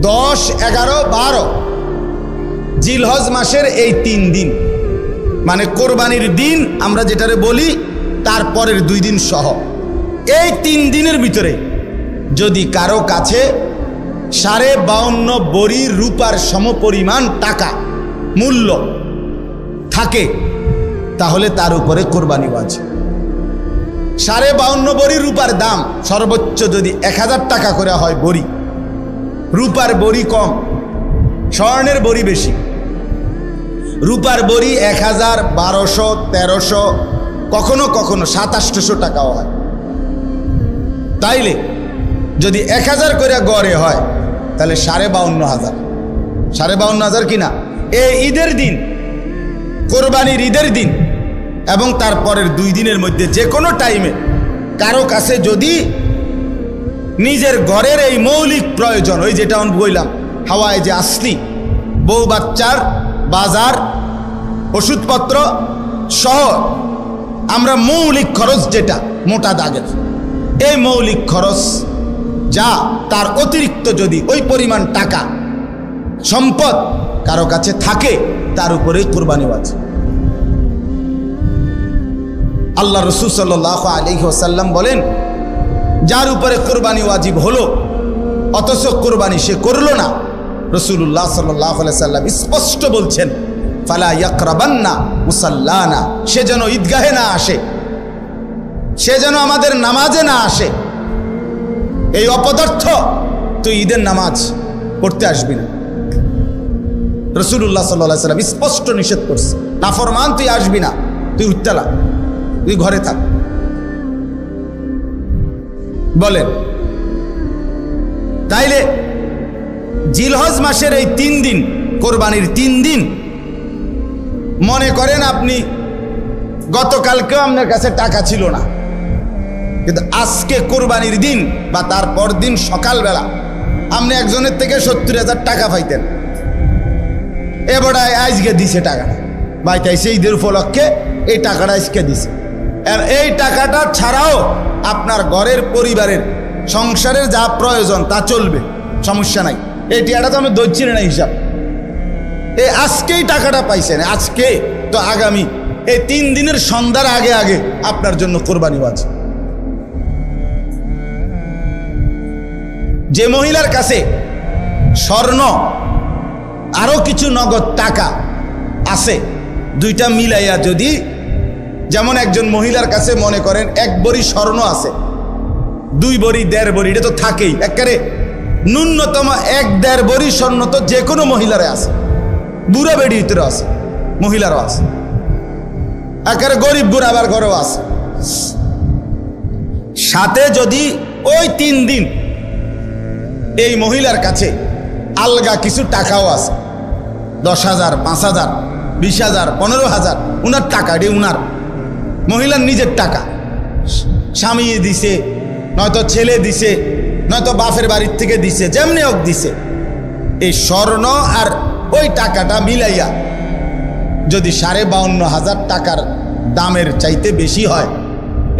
দশ, এগারো, বারো। জিলহজ মাসের এই তিন দিন। মানে কোরবানির দিন আমরা যেটারে বলি তারপরের দুই দিন সহ। এই তিন দিনের ভিতরে যদি কারও কাছে সাড়ে বাউন্ন বড়ি রূপার সমপরিমাণ টাকা, মূল্য থাকে, তাহলে তার উপরে কোরবানি বাজে সাড়ে বাউন্ন বড়ি রূপার দাম সর্বোচ্চ যদি এক হাজার টাকা করে হয় বড়ি রূপার বড়ি কম, স্বর্ণের বড়ি বেশি। রূপার বড়ি এক হাজার বারোশো, তেরোশো, কখনো কখনো সাতাশশো টাকাও হয়। তাইলে যদি এক হাজার করে গড়ে হয়, তাহলে সাড়ে বাউন্ন হাজার। সাড়ে বাউন্ন হাজার কিনা এই ঈদের দিন, কোরবানির ঈদের দিন এবং তারপরের দুই দিনের মধ্যে যে কোনো টাইমে কারও কাছে যদি নিজের ঘরের এই মৌলিক প্রয়োজন, ওই যেটা আমি বললাম, হাওয়ায় যে আসলি, বউ বাচ্চার বাজার, ওষুধপত্র সহ আমরা মৌলিক খরচ যেটা, মোটা দাগের, এই মৌলিক খরচ যা তার অতিরিক্ত যদি ওই পরিমাণ টাকা, সম্পদ কারও কাছে থাকে, তার উপরে কোরবানি আছে আল্লাহ রসুল সাল্লাহ আলহি ওসাল্লাম বলেন যার উপরে কোরবানি ওয়াজিব হলো, অথচ কোরবানি সে করল না। রসুল্লাহ সাল্লাহ সাল্লাম স্পষ্ট বলছেন, ফালা ইয়াকরাবান্না মুসাল্লানা সে যেন ঈদগাহে না আসে, সে যেন আমাদের নামাজে না আসে। এই অপদার্থ, তুই ঈদের নামাজ পড়তে আসবি না। রসুল্লাহ সাল্লাহ সাল্লাম স্পষ্ট নিষেধ করছে, নাফরমান, তুই আসবি না, তুই উত্তালা, তুই ঘরে থাক। বলেন। তাইলে জিলহজ মাসের এই তিন দিন, কোরবানির তিন দিন, মনে করেন আপনি, গতকালকেও আপনার কাছে টাকা ছিল না। কিন্তু আজকে কোরবানির দিন বা তারপর দিন সকালবেলা আপনি একজনের থেকে সত্তর হাজার টাকা পাইতেন। এবারে আজকে দিছে টাকাটা বাইতাইছে ঈদের উপলক্ষে এই টাকাটা আজকে দিছে। আর এই টাকাটা ছাড়াও আপনার ঘরের পরিবারের, সংসারের যা প্রয়োজন তা চলবে, সমস্যা নাই। এই টাকাটা তো আমি ধরছি না হিসাব। এই আজকেই টাকাটা পাইছেন, আজকে তো আগামী। এই তিন দিনের সন্ধ্যার আগে আগে আপনার জন্য কোরবানি আছে যে মহিলার কাছে স্বর্ণ, আরও কিছু নগদ টাকা আছে, দুইটা মিলাইয়া যদি যেমন একজন মহিলার কাছে মনে করেন এক বড়ি স্বর্ণ আছে, দুই বড়ি, দেড় বড়ি, এটা তো থাকেই। একেবারে ন্যূনতম এক দেড় বড়ি স্বর্ণ তো যে কোনো মহিলারে আছে, বুড়া বেড়ি ভিতরে আছে, মহিলারও আছে। একেবারে গরিব বুড়া আবার ঘরেও আছে। সাথে যদি ওই তিন দিন এই মহিলার কাছে আলগা কিছু টাকাও আছে, দশ হাজার, পাঁচ হাজার, বিশ হাজার, পনেরো হাজার, উনার টাকা এটি উনার। মহিলার নিজের টাকা। স্বামী দিছে, নয়তো ছেলে দিছে, নয়তো বাপের বাড়ির থেকে দিছে, যেমনি হোক দিছে। এই স্বর্ণ আর ওই টাকাটা মিলাইয়া যদি সাড়ে বাউন্ন হাজার টাকার দামের চাইতে বেশি হয়,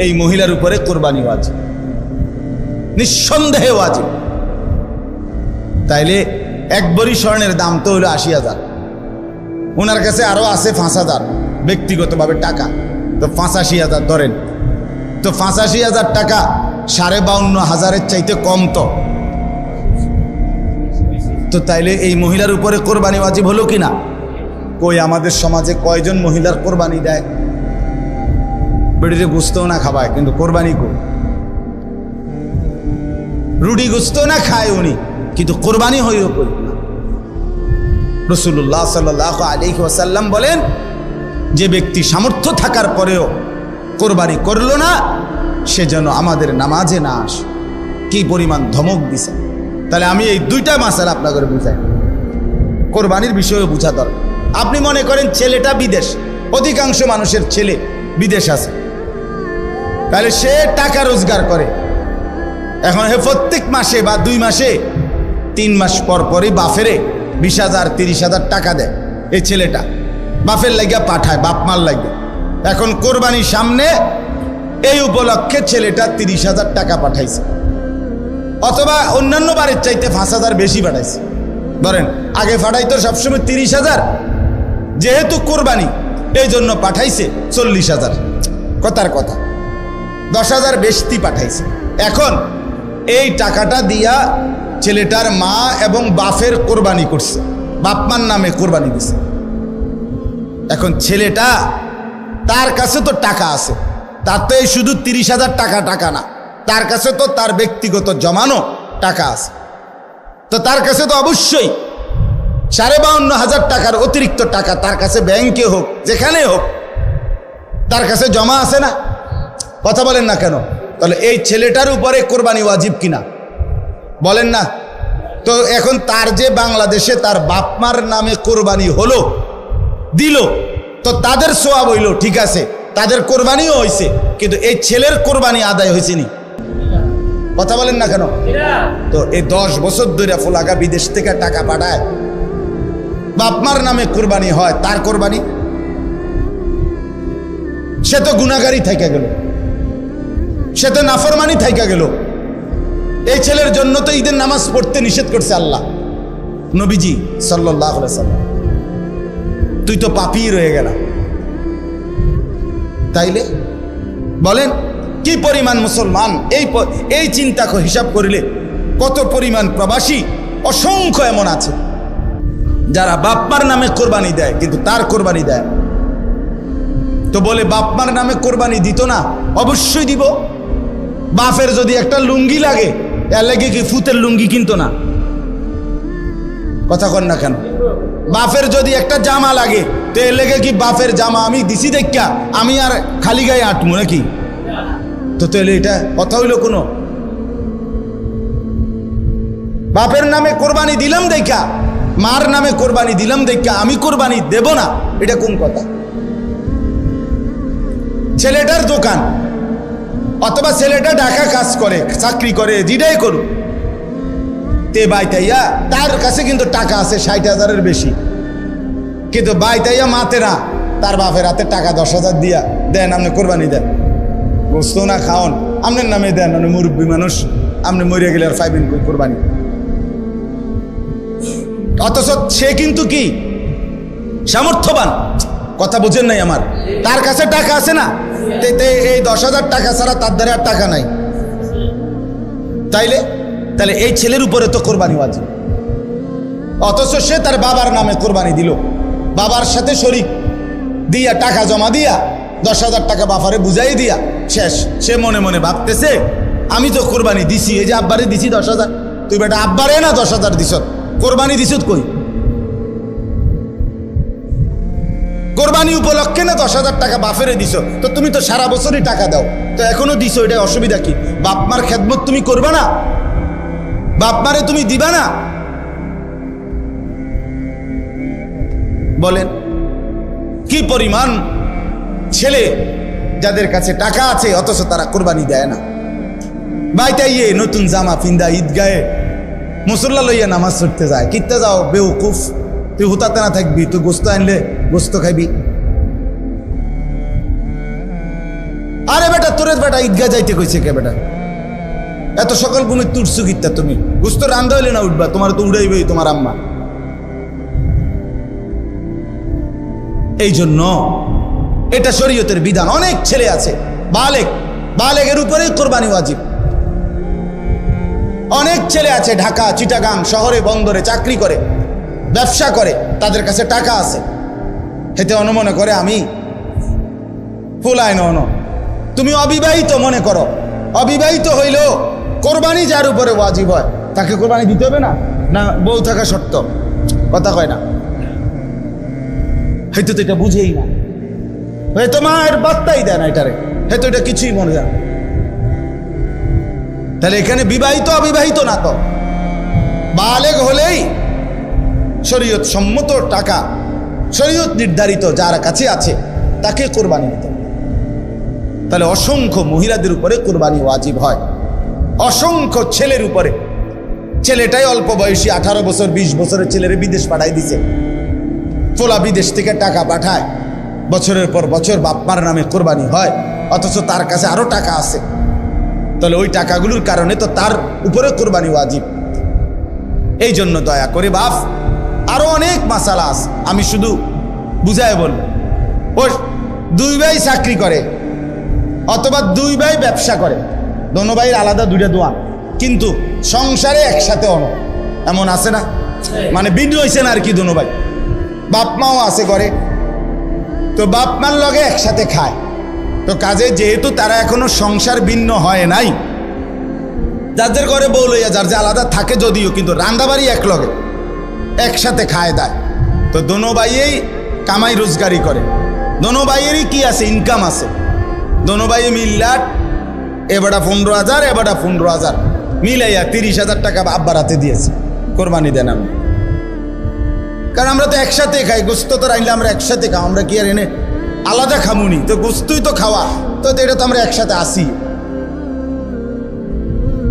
এই মহিলার উপরে কোরবানি ওয়াজিব নিঃসন্দেহে ওয়াজিব তাইলে এক স্বর্ণের দাম তো হলো আশি হাজার। ওনার কাছে আরও আছে পাঁচ হাজার ব্যক্তিগতভাবে টাকা। তো পাঁচাশি হাজার ধরেন। তো পাঁচাশি হাজার টাকা সাড়ে বাউন্ন হাজারের চাইতে কম তো। তো তাইলে এই মহিলার উপরে কোরবানি ওয়াজিব হলো কি না? কই, আমাদের সমাজে কয়জন মহিলার কোরবানি দেয়? বেড়িতে গুস্তও না খাবায়, কিন্তু কোরবানি কই? রুডি গুস্তও না খায় উনি, কিন্তু কোরবানি হইও কই? রসুল্লাহ সাল আলী ওয়াসাল্লাম বলেন যে ব্যক্তি সামর্থ্য থাকার পরেও কোরবানি করল না, সে যেন আমাদের নামাজে না আস। কি পরিমাণ ধমক দিছে। তাহলে আমি এই দুইটা মাসাল আপনাদের বুঝাই। কোরবানির বিষয়ে বুঝা দরকার। আপনি মনে করেন ছেলেটা বিদেশ। অধিকাংশ মানুষের ছেলে বিদেশ আছে। তাহলে সে টাকা রোজগার করে। এখন হে প্রত্যেক মাসে বা দুই মাসে তিন মাস পর পরই বাফেরে বিশ হাজার, তিরিশ হাজার টাকা দেয়। এই ছেলেটা বাফের লাগিয়া পাঠায়, বাপ মার লাগিয়া। এখন কোরবানির সামনে এই উপলক্ষে ছেলেটা তিরিশ হাজার টাকা পাঠাইছে। অথবা অন্যান্য বারের চাইতে পাঁচ হাজার বেশি পাঠাইছে। ধরেন, আগে পাঠাইতো সবসময় তিরিশ হাজার, যেহেতু কোরবানি এই জন্য পাঠাইছে চল্লিশ হাজার। কথার কথা, দশ হাজার বেশি পাঠাইছে। এখন এই টাকাটা দিয়া ছেলেটার মা এবং বাফের কোরবানি করছে। বাপমার নামে কোরবানি দিছে। এখন ছেলেটা তার কাছে তো টাকা আছে। তার তো এই শুধু তিরিশ হাজার টাকা টাকা না। তার কাছে তো তার ব্যক্তিগত জমানো টাকা আছে। তো তার কাছে তো অবশ্যই সাড়ে বাউন্ন হাজার টাকার অতিরিক্ত টাকা তার কাছে ব্যাংকে হোক, যেখানে হোক, তার কাছে জমা আছে না? কথা বলেন না কেন? তাহলে এই ছেলেটার উপরে কোরবানি ওয়াজিব কিনা? বলেন না। তো এখন তার যে বাংলাদেশে তার বাপমার নামে কোরবানি হলো দিল। তো তাদের সোয়াব হইল, ঠিক আছে, তাদের কোরবানিও হয়েছে কিন্তু এই ছেলের কোরবানি আদায় হয়েছে নি কথা বলেন না কেন? তো এই দশ বছর ধরে ফোলাকা বিদেশ থেকে টাকা পাঠায়। বাপমার নামে কোরবানি হয়, তার কোরবানি। সে তো গুণাগারি থাইকা গেল। সে তো নাফরমানি থাইকা গেল। এই ছেলের জন্য তো ঈদের নামাজ পড়তে নিষেধ করছে আল্লাহ। নবীজি সাল্লাহ তুই তো পাপি রয়ে গেল। তাইলে বলেন, কি পরিমাণ মুসলমান? এই এই চিন্তা হিসাব করিলে কত পরিমাণ প্রবাসী? অসংখ্য এমন আছে। যারা বাপমার নামে কোরবানি দেয়, কিন্তু তার কোরবানি দেয় তো বলে বাপমার নামে কোরবানি দিত না? অবশ্যই দিব। বাপের যদি একটা লুঙ্গি লাগে লাগে কি ফুতের লুঙ্গি কিনতো না? কথা কন না কেন? বাপের যদি একটা জামা লাগে, তো এর লেগে কি বাপের জামা আমি দিছি দেখা আমি আর খালি গায়ে আটমু নাকি? তো তাহলে এটা কথা হইল কোনো? বাপের নামে কোরবানি দিলাম দেখা মার নামে কোরবানি দিলাম দেখা আমি কোরবানি দেব না, এটা কোন কথা? ছেলেটার দোকান, অথবা ছেলেটা ঢাকা কাজ করে, চাকরি করে, যেটাই করুক। তে বাইতাইয়া, তার কাছে কিন্তু টাকা আছে ষাট হাজারের বেশি। কিন্তু বাইতাইয়া মাতে না তার বাপের হাতে টাকা দশ হাজার দিয়া দেন, আপনি কোরবানি দেন। গোস্ত না খাওন আপনার নামে দেন, আপনি মুরব্বী মানুষ, আপনি মরিয়া গেলে আর ফাইবেন কোরবানি। অথচ সে কিন্তু কি? সামর্থ্যবান। কথা বুঝেন নাই আমার। তার কাছে টাকা আছে না? এই দশ হাজার টাকা ছাড়া তার দ্বারা আর টাকা নাই। তাইলে? তাহলে এই ছেলের উপরে তো কোরবানি ওয়াজিব অথচ সে তার বাবার নামে কোরবানি দিল। বাবার সাথে শরিক। দিয়া টাকা জমা দিয়া, দশ হাজার টাকা বাফারে বুঝাই দিয়া, শেষ। সে মনে মনে ভাবতেছে, আমি তো কোরবানি দিছি, এই যে আব্বারে দিছি দশ হাজার। তুই বেটা আব্বারে না দশ হাজার দিস কোরবানি দিস কই? কোরবানি উপলক্ষে না দশ হাজার টাকা বাফেরে দিছ? তো তুমি তো সারা বছরই টাকা দাও। তো এখনও দিছো, এটা অসুবিধা কি? বাপমার খেদমত তুমি করবে না? বাপমারে তুমি দিবা না? বলেন, কি পরিমাণ ছেলে যাদের কাছে টাকা আছে, অথচ তারা কোরবানি দেয় না? বাইটাইয়ে নতুন জামা ফিন্দা ঈদগায়ে মুসল্লা লইয়া নামাজ পড়তে যায়। কিনতে যাও, বেউকুফ, তুই হুতাতে না থাকবি, তুই গোস্ত আনলে গোস্ত খাইবি। আরে বেটা, তোরে বেটা ঈদগা যাইতে কইছে কে বেটা? এত সকল ঘুমে তুরছু কিত্তা তুমি? গোস্ত রান্ধা হইলে না উঠবা, তোমার তো উড়াইবেই তোমার আম্মা। এই জন্য এটা শরীয়তের বিধান। অনেক ছেলে আছে, বালেক, বালেকের উপরেই কোরবানি ওয়াজিব। অনেক ছেলে আছে ঢাকা, চিটাগাং শহরে, বন্দরে চাকরি করে, ব্যবসা করে, তাদের কাছে টাকা আছে। হেতে অনুমনে করে, আমি ফুলায় নন। তুমি অবিবাহিত মনে করো। অবিবাহিত হইলেও কোরবানি যার উপরে ওয়াজিব হয়, তাকে কোরবানি দিতে হবে না? না, বউ থাকা শর্ত। কথা কয় না। হয়তো তো এটা বুঝেই না। হয়তো মায়ের বার্তাই দেয় না এটারে। হয়তো এটা কিছুই মনে যায় তাহলে এখানে বিবাহিত, অবিবাহিত না তো? বালেগ হলেই শরীয়ত সম্মত টাকা, শরীয়ত নির্ধারিত যার কাছে আছে, তাকে কোরবানি দিতে। তাহলে অসংখ্য মহিলাদের উপরে কোরবানি ওয়াজিব হয়। অসংখ্য ছেলের উপরে। ছেলেটাই অল্প বয়সী, আঠারো বছর, বিশ বছরের ছেলেরে বিদেশ পাঠাই দিছে। ফোলা বিদেশ থেকে টাকা পাঠায়। বছরের পর বছর বাপমার নামে কোরবানি হয়, অথচ তার কাছে আরও টাকা আছে। তাহলে ওই টাকাগুলোর কারণে তো তার উপরে কোরবানি ওয়াজিব। এই জন্য দয়া করে বাপ, আরও অনেক মাসালা আছে। আমি শুধু বুঝায় বলব ও দুই ভাই চাকরি করে, অথবা দুই ভাই ব্যবসা করে। দোনো ভাইয়ের আলাদা দুইটা দোয়া। কিন্তু সংসারে একসাথে অন এমন আছে না? মানে ভিন্ন হয়েছে না আর কি দোনো ভাই? বাপ মাও আছে করে তো বাপ মার লগে একসাথে খায়। তো কাজে যেহেতু তারা এখনও সংসার ভিন্ন হয় নাই যাদের ঘরে বউ লইয়া যার যে আলাদা থাকে যদিও, কিন্তু রান্দাবাড়ি এক লগে একসাথে খায় দেয়। তো দোনো ভাইয়েই কামাই রোজগারি করে। দোনো ভাইয়েরই কি আছে? ইনকাম আছে। দোনো ভাইয়ে মিল্লাট এবারটা পনেরো হাজার, এবারটা পনেরো হাজার। মিলাইয়া তিরিশ হাজার টাকা আব্বার হাতে দিয়েছে। কোরবানি দেন আমি। কারণ আমরা তো একসাথে খাই, গোস্ত তো রাইলে আমরা একসাথে খাও, আমরা কি আর এনে আলাদা খামুনি? তো গোস্তই তো খাওয়া, তো এটা তো আমরা একসাথে আসি।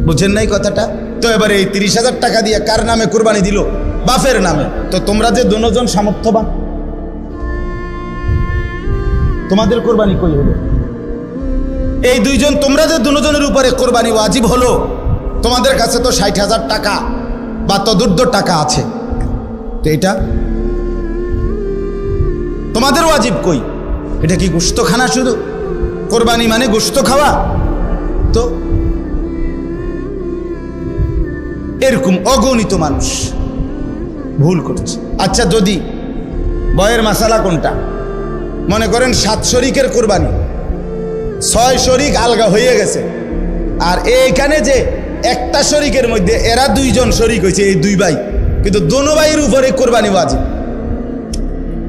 বুঝেন নাই কথাটা? তো এবারে এই তিরিশ হাজার টাকা দিয়ে কার নামে কোরবানি দিল? বাফের নামে। তো তোমরা যে দুজন সামর্থ্যবান, তোমাদের কোরবানি কই হলো? এই দুইজন, তোমরা যে দুজনের উপরে কোরবানি ওয়াজিব হলো, তোমাদের কাছে তো ষাট হাজার টাকা বা তদুর্ধ টাকা আছে। তো এটা? তোমাদের ওয়াজিব কই? এটা কি গোস্ত খানা শুধু? কোরবানি মানে গুস্ত খাওয়া? তো? এরকম অগণিত মানুষ ভুল করছে। আচ্ছা যদি বয়ের মাসালা কোনটা? মনে করেন সাত শরিকের কোরবানি। ছয় শরিক আলগা হয়ে গেছে। আর এইখানে যে একটা শরিকের মধ্যে এরা দুইজন শরিক হয়েছে, এই দুই ভাই। কিন্তু দোনো ভাইয়ের উপরে কোরবানি বাজি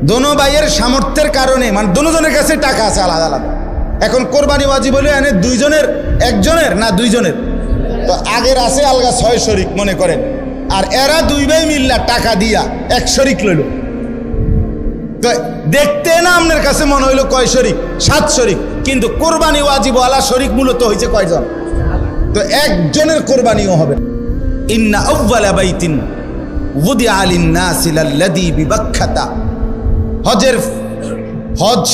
দোনো ভাইয়ের সামর্থ্যের কারণে মানে দোনোজনের কাছে টাকা আছে আলাদা আলাদা। এখন কোরবানি বাজি বলে এনে দুইজনের, একজনের না দুইজনের? তো আগের আছে আলগা ছয় শরিক মনে করেন। আর এরা দুই ভাই মিল্লা টাকা দিয়া এক শরিক লইল। তো দেখতে না আপনার কাছে মনে হইল কয় শরিক? সাত শরিক। কিন্তু কোরবানি ওয়াজিবওয়ালা শরিক মূলত হয়েছে কয়জন? তো একজনের কোরবানিও হবে। ইন্না আউ্বালা বাইতিন উদি আলিন নাসিলাল্লাদি বিবাক্ষাতা হজের হজ,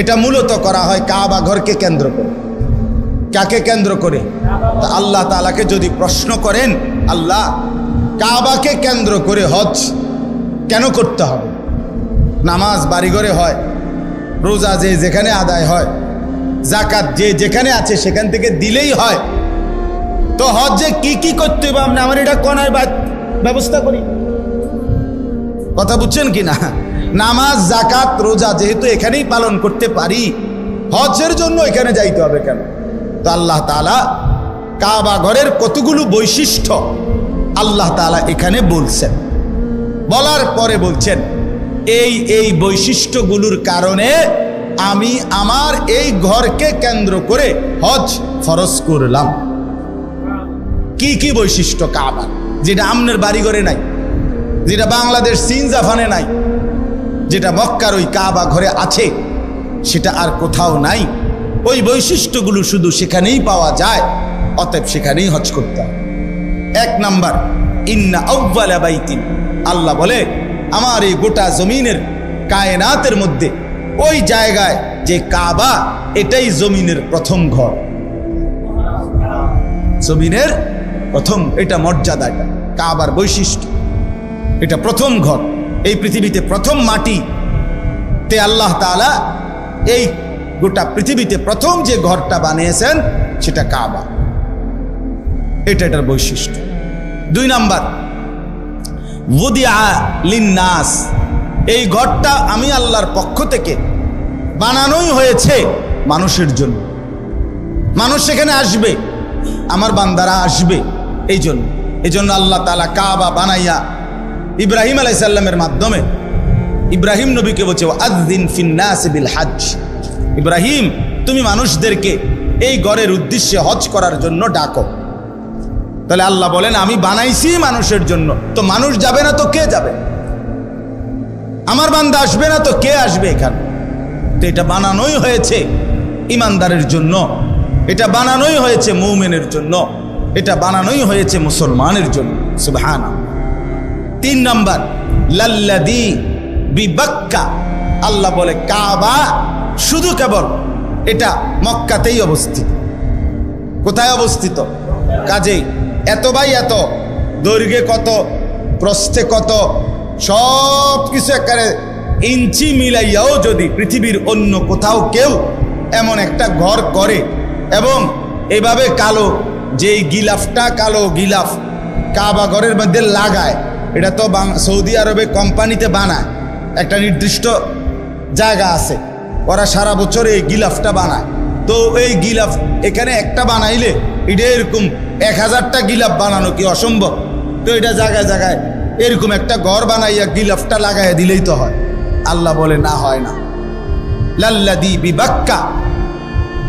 এটা মূলত করা হয় কাবা ঘরকে কেন্দ্র করে। কাকে কেন্দ্র করে? তা আল্লাহ তালাকে যদি প্রশ্ন করেন, আল্লাহ কাবাকে কেন্দ্র করে হজ কেন করতে হবে? নামাজ বাড়িঘরে হয় রোজা যে যেখানে আদায় হয় জাকাত যে যেখানে আছে সেখান থেকে দিলেই হয়। তো হজে কি কি করতে হবে আপনি আমার এটা কনায় ব্যবস্থা করি। কথা বুঝছেন কি না? নামাজ জাকাত রোজা যেহেতু এখানেই পালন করতে পারি, হজের জন্য এখানে যাইতে হবে কেন? তো আল্লাহ তালা কাবা ঘরের কতগুলো বৈশিষ্ট্য আল্লাহ তালা এখানে বলছেন। বলার পরে বলছেন এই এই বৈশিষ্ট্যগুলোর কারণে আমি আমার এই ঘরকে কেন্দ্র করে হজ ফরজ করলাম। কি কি বৈশিষ্ট্য কাবার যেটা আমনের বাড়ি ঘরে নাই, যেটা বাংলাদেশ চীন জাপানে নাই, যেটা মক্কার ওই কাবা ঘরে আছে, সেটা আর কোথাও নাই। ওই বৈশিষ্ট্যগুলো শুধু সেখানেই পাওয়া যায়, অতএব সেখানেই হজ করতে এক নাম্বার, ইন্না বাইতিন আল্লাহ বলে আমার এই গোটা জমিনের কায়নাতের মধ্যে, ওই জায়গায় যে কাবা, এটাই জমিনের প্রথম ঘর। জমিনের প্রথম, এটা মর্যাদা, এটা কাবার বৈশিষ্ট্য। এটা প্রথম ঘর। এই পৃথিবীতে প্রথম মাটি। তে আল্লাহ তালা এই গোটা পৃথিবীতে প্রথম যে ঘরটা বানিয়েছেন, সেটা কাবা। এটা এটার বৈশিষ্ট্য। দুই নাম্বার লিন্নাস। এই ঘরটা আমি আল্লাহর পক্ষ থেকে বানানোই হয়েছে মানুষের জন্য। মানুষ সেখানে আসবে, আমার বান্দারা আসবে এই জন্য। এই জন্য আল্লাহ তালা কাবা বানাইয়া ইব্রাহিম আলাইসাল্লামের মাধ্যমে ইব্রাহিম নবীকে বলছে আদিন ফিন্নাস বিল হাজ ইব্রাহিম, তুমি মানুষদেরকে এই গড়ের উদ্দেশ্যে হজ করার জন্য ডাকো। তাহলে আল্লাহ বলেন, আমি বানাইছি মানুষের জন্য। তো মানুষ যাবে না, তো কে যাবে? আমার বান্দা আসবে না, তো কে আসবে এখানে? তো এটা বানানোই হয়েছে ইমানদারের জন্য। এটা বানানোই হয়েছে মৌমেনের জন্য। এটা বানানোই হয়েছে মুসলমানের জন্য। সুবহানা তিন নম্বর লাল্লাদি বিবাক্কা। আল্লাহ বলে, কাবা শুধু কেবল এটা মক্কাতেই অবস্থিত। কোথায় অবস্থিত? কাজেই। এত বাই এত? দৈর্ঘ্যে কত? প্রস্থে কত? সব কিছু একেবারে ইঞ্চি মিলাইয়াও যদি পৃথিবীর অন্য কোথাও কেউ এমন একটা ঘর করে এবং এভাবে কালো যেই গিলাফটা কালো গিলাফ কাবা ঘরের মধ্যে লাগায়, এটা তো সৌদি আরবে কোম্পানিতে বানায়, একটা নির্দিষ্ট জায়গা আছে, ওরা সারা বছর এই গিলাফটা বানায়। তো এই গিলাফ এখানে একটা বানাইলে, এটা এরকম এক হাজারটা গিলাফ বানানো কি অসম্ভব? তো এটা জায়গায় জায়গায় এরকম একটা ঘর বানাইয়া গিলাফটা লাগাইয়া দিলেই তো হয়। আল্লাহ বলে, না, হয় না। লাল্লাদি বিবাক্কা।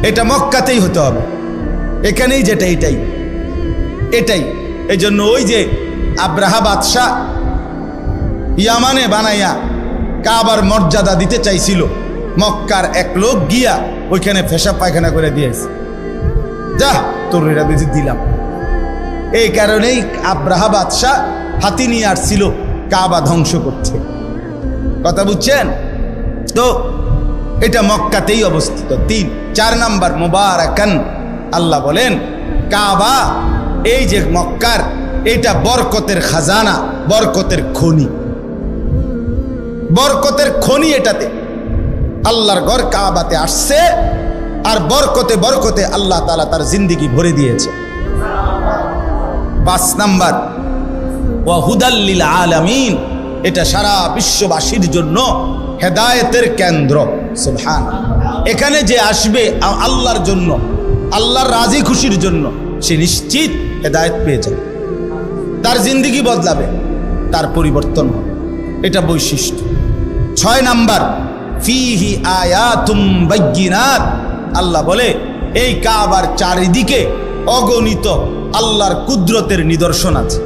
এটা মক্কাতেই হতে হবে। এখানেই যেটা এটাই। এটাই। এই জন্য ওই যে আব্রাহা বাদশাহ ইয়ামানে বানাইয়া কাবার মর্যাদা দিতে চাইছিল, মক্কার এক লোক গিয়া ওইখানে ফেসা পায়খানা করে দিয়েছে। যা, তোর এটা বেশি দিলাম। এই কারণেই আব্রাহা বাদশাহ হাতি নিয়ে আসছিল, কাবা ধ্বংস করতে। কথা বুঝছেন? তো এটা মক্কাতেই অবস্থিত। তিন, চার নাম্বার, মোবারকান। আল্লাহ বলেন, কাবা, এই যে মক্কার, এটা বরকতের খাজানা, বরকতের খনি। বরকতের খনি এটাতে। আল্লাহর ঘর কাবাতে আসছে, আর বরকতে বরকতে আল্লাহ তালা তার জিন্দিগি ভরে দিয়েছে। পাঁচ নাম্বার। ওয়াহুদাল্লিল আলামিন, এটা সারা বিশ্ববাসীর জন্য হেদায়েতের কেন্দ্র। সুবহান। এখানে যে আসবে আল্লাহর জন্য, আল্লাহর রাজি খুশির জন্য, সে নিশ্চিত হেদায়েত পেয়ে যাবে। তার জিন্দিগি বদলাবে, তার পরিবর্তন হবে। এটা বৈশিষ্ট্য। ছয় নাম্বার, ফিহি আয়াতুম বাইয়িনাত। আল্লাহ বলে, এই কাবার চারিদিকে অগণিত আল্লাহর কুদরতের নিদর্শন আছে।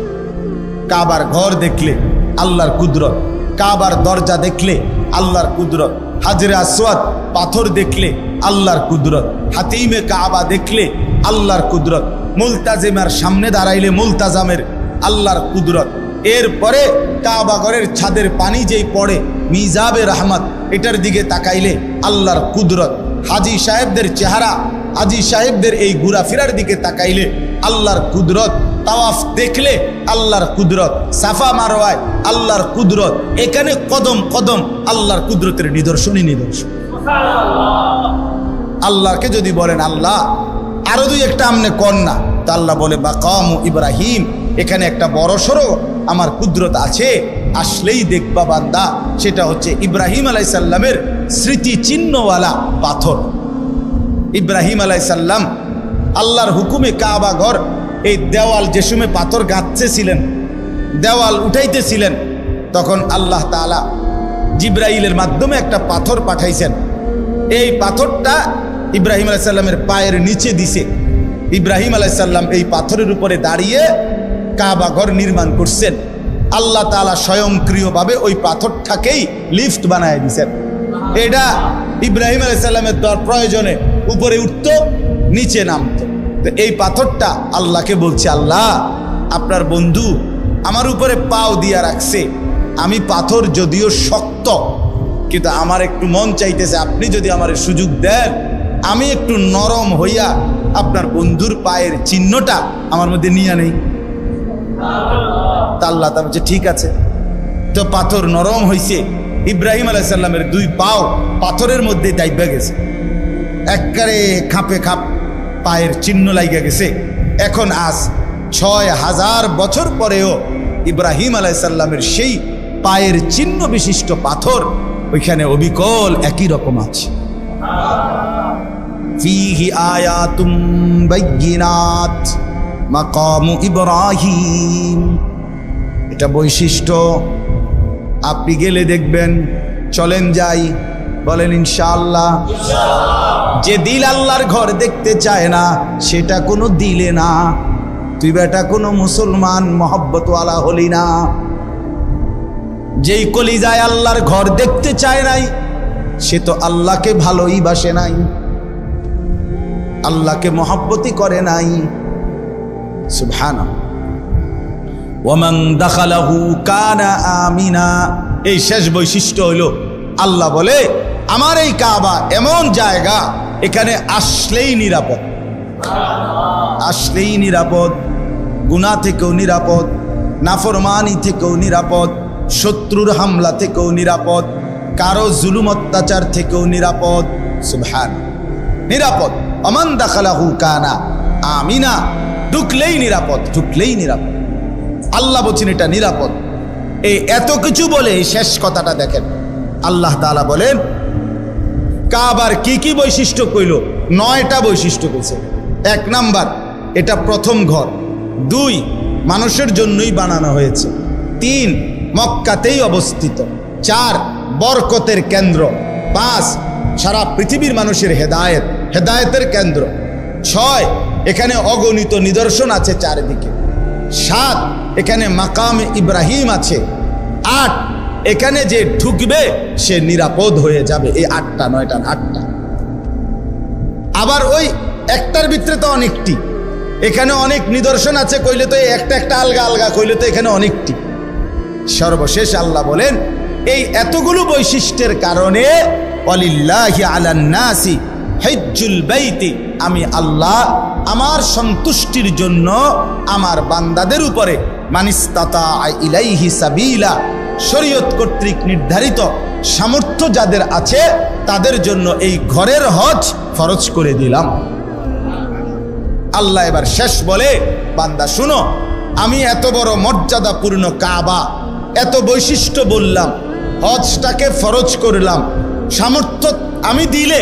কাবার ঘর দেখলে আল্লাহর কুদরত, কাবার দরজা দেখলে আল্লাহর কুদরত, হাজরে আসওয়াদ পাথর দেখলে আল্লাহর কুদরত, হাতিমে কাবা দেখলে আল্লাহর কুদরত, মুলতাজিমার সামনে দাঁড়াইলে মুলতাজামের আল্লাহর কুদরত। এরপরে কাবা ঘরের ছাদের পানি যেই পড়ে, মিজাবে রহমত, এটার দিকে তাকাইলে আল্লাহর কুদরত। হাজি সাহেবদের চেহারা হাজি সাহেবদের এই ঘোরাফেরার দিকে তাকাইলে আল্লাহর কুদরত, তাওয়াফ দেখলে আল্লাহর কুদরত, সাফা মারোয়ায় আল্লাহর কুদরত, এখানে কদম কদম আল্লাহর কুদরতের নিদর্শনই নিদর্শন। আল্লাহকে যদি বলেন, আল্লাহ, আরও দুই একটা আমনে কন্যা তা আল্লাহ বলে বা কম ইব্রাহিম, এখানে একটা বড় সড়ো আমার কুদরত আছে, আসলেই দেখবা বান্দা, সেটা হচ্ছে ইব্রাহিম আলাইসাল্লামের স্মৃতিচিহ্নওয়ালা পাথর। ইব্রাহিম আলাইসাল্লাম আল্লাহর হুকুমে কাবা ঘর, এই দেওয়াল যে সময় পাথর গাঁথতেছিলেন, দেওয়াল উঠাইতেছিলেন। তখন আল্লাহ তাআলা জিব্রাইলের মাধ্যমে একটা পাথর পাঠাইছেন। এই পাথরটা ইব্রাহিম আলাইসাল্লামের পায়ের নিচে দিছে। ইব্রাহিম আলাইসাল্লাম এই পাথরের উপরে দাঁড়িয়ে কাবা ঘর নির্মাণ করছেন। আল্লাহ তাআলা স্বয়ংক্রিয়ভাবে ওই পাথরটাকেই লিফট বানায় দিছেন। এটা ইব্রাহিম আলাইসাল্লামের দর প্রয়োজনে উপরে উঠত, নিচে নামতো। তো এই পাথরটা আল্লাহকে বলছে, আল্লাহ, আপনার বন্ধু আমার উপরে পাও দিয়া রাখছে। আমি পাথর যদিও শক্ত, কিন্তু আমার একটু মন চাইতেছে, আপনি যদি আমার সুযোগ দেন, আমি একটু নরম হইয়া আপনার বন্ধুর পায়ের চিহ্নটা আমার মধ্যে নিয়ে নেই। তা আল্লাহ তা বলছে, ঠিক আছে। তো পাথর নরম হইছে। ইব্রাহিম আলাইসাল্লামের দুই পাও পাথরের মধ্যে দাইবা গেছে। একবারে খাপে খাপ পায়ের চিহ্ন লাইগা গেছে। এখন আজ ছয় হাজার বছর পরেও ইব্রাহিম আলাইসাল্লামের সেই পায়ের চিহ্ন বিশিষ্ট পাথর ওইখানে অবিকল একই রকম আছে। এটা বৈশিষ্ট্য। আপনি গেলে দেখবেন, চলেন যাই বলেন, ইনশাআল্লাহ। যে দিল আল্লাহর ঘর দেখতে চায় না, সেটা কোনো দিলে না। তুই বেটা, কোনো মুসলমান মহব্বতওয়ালা হলি না। যেই কলিজায় আল্লাহর ঘর দেখতে চায় নাই, সে তো আল্লাহকে ভালোই বাসে নাই। আল্লাহকে মহব্বতই করে নাই। দাখালাহু কানা আমিনা। এই শেষ বৈশিষ্ট্য হইল, আল্লাহ বলে আমার এই কাবা এমন জায়গা, এখানে আসলেই নিরাপদ। আসলেই নিরাপদ, গুণা থেকেও নিরাপদ, নাফরমানি থেকেও নিরাপদ, শত্রুর হামলা থেকেও নিরাপদ, কারও জুলুম অত্যাচার থেকেও নিরাপদ, সুবহান। নিরাপদ। অমান দাখালাহু কানা, আমিনা, ঢুকলেই নিরাপদ ঢুকলেই নিরাপদ। আল্লাহ বলছেন, এটা নিরাপদ। এই এত কিছু বলে শেষ কথাটা দেখেন। আল্লাহ তালা বলেন কাবার কি কি বৈশিষ্ট্য কইল? নয়টা বৈশিষ্ট্য কইছে। এক নাম্বার, এটা প্রথম ঘর। দুই, মানুষের জন্যই বানানো হয়েছে। তিন, মক্কাতেই অবস্থিত। চার, বরকতের কেন্দ্র। পাঁচ, সারা পৃথিবীর মানুষের হেদায়েত, হেদায়েতের কেন্দ্র। ছয়, এখানে অগণিত নিদর্শন আছে চারিদিকে। সাত, এখানে মাকাম ইব্রাহিম আছে। আট এখানে যে ঢুকবে, সে নিরাপদ হয়ে যাবে এই আটটা, নয়টা, আটটা। আবার ওই একটার ভিতরে তো অনেকটি। এখানে অনেক নিদর্শন আছে, কইলে তো একটা একটা আলগা আলগা, কইলে তো এখানে অনেকটি। সর্বশেষ আল্লাহ বলেন, এই এতগুলো বৈশিষ্ট্যের কারণে হেজ্জুল বাইতি, আমি আল্লাহ আমার সন্তুষ্টির জন্য আমার বান্দাদের উপরে মানিস্তাতা ইলাইহি সাবিলা শরীয়ত কর্তৃক নির্ধারিত সামর্থ্য যাদের আছে, তাদের জন্য এই ঘরের হজ ফরজ করে দিলাম। আল্লাহ এবার শেষ বলে, বান্দা শুনো, আমি এত বড় মর্যাদাপূর্ণ কাবা, এত বৈশিষ্ট্য বললাম, হজটাকে ফরজ করলাম। সামর্থ্য আমি দিলে,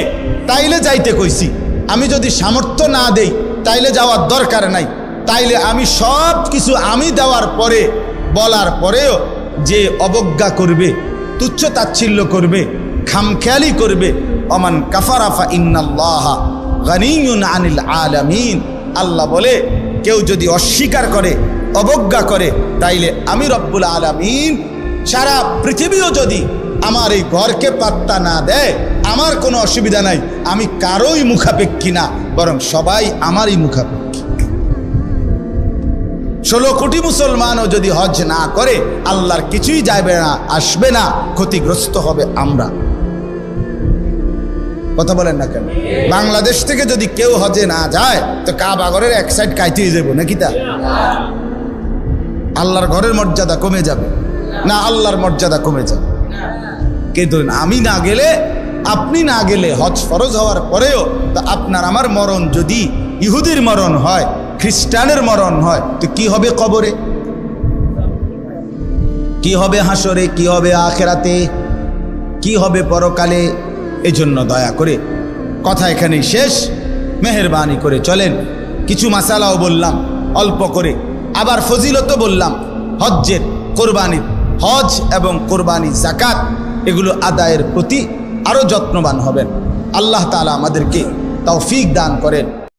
তাইলে যাইতে কইছি। আমি যদি সামর্থ্য না দেই, তাইলে যাওয়ার দরকার নাই। তাইলে আমি সব কিছু আমি দেওয়ার পরে, বলার পরেও যে অবজ্ঞা করবে, তুচ্ছ তাচ্ছিল্য করবে, খামখেয়ালি করবে, অমান কাফারাফা ইন্নাল্লাহ গানিউন আনিল আলামিন। আল্লাহ বলে, কেউ যদি অস্বীকার করে, অবজ্ঞা করে, তাইলে আমি রব্বুল আলামিন সারা পৃথিবীও যদি আমার এই ঘরকে পাত্তা না দেয়, আমার কোনো অসুবিধা নাই, আমি কারোই মুখাপেক্ষী না, বরং সবাই আমারই মুখাপেক্ষী। ষোলো কোটি মুসলমানও যদি হজ না করে, আল্লাহর কিছুই যাবে না, আসবে না, ক্ষতিগ্রস্ত হবে আমরা। কথা বলেন না কেন? বাংলাদেশ থেকে যদি কেউ হজে না যায়, তো কাবাগরের এক সাইড কাইতেই যাব, নাকি তা? আল্লাহর ঘরের মর্যাদা কমে যাবে, না আল্লাহর মর্যাদা কমে যাবে? কিন্তু আমি না গেলে, আপনি না গেলে হজ ফরজ হওয়ার পরেও, তা আপনার আমার মরণ যদি ইহুদির মরণ হয় খ্রিস্টানের মরণ হয়, তো কি হবে কবরে? কি হবে হাসরে, কি হবে আখেরাতে? কি হবে পরকালে? এজন্য দয়া করে কথা এখানেই শেষ। মেহরবানি করে চলেন। কিছু মাসালাও বললাম, অল্প করে। আবার ফজিলতও বললাম, হজ্জের কোরবানির হজ এবং কোরবানি জাকাত এগুলো আদায়ের প্রতি আরও যত্নবান হবেন। আল্লাহ তালা আমাদেরকে তৌফিক দান করেন।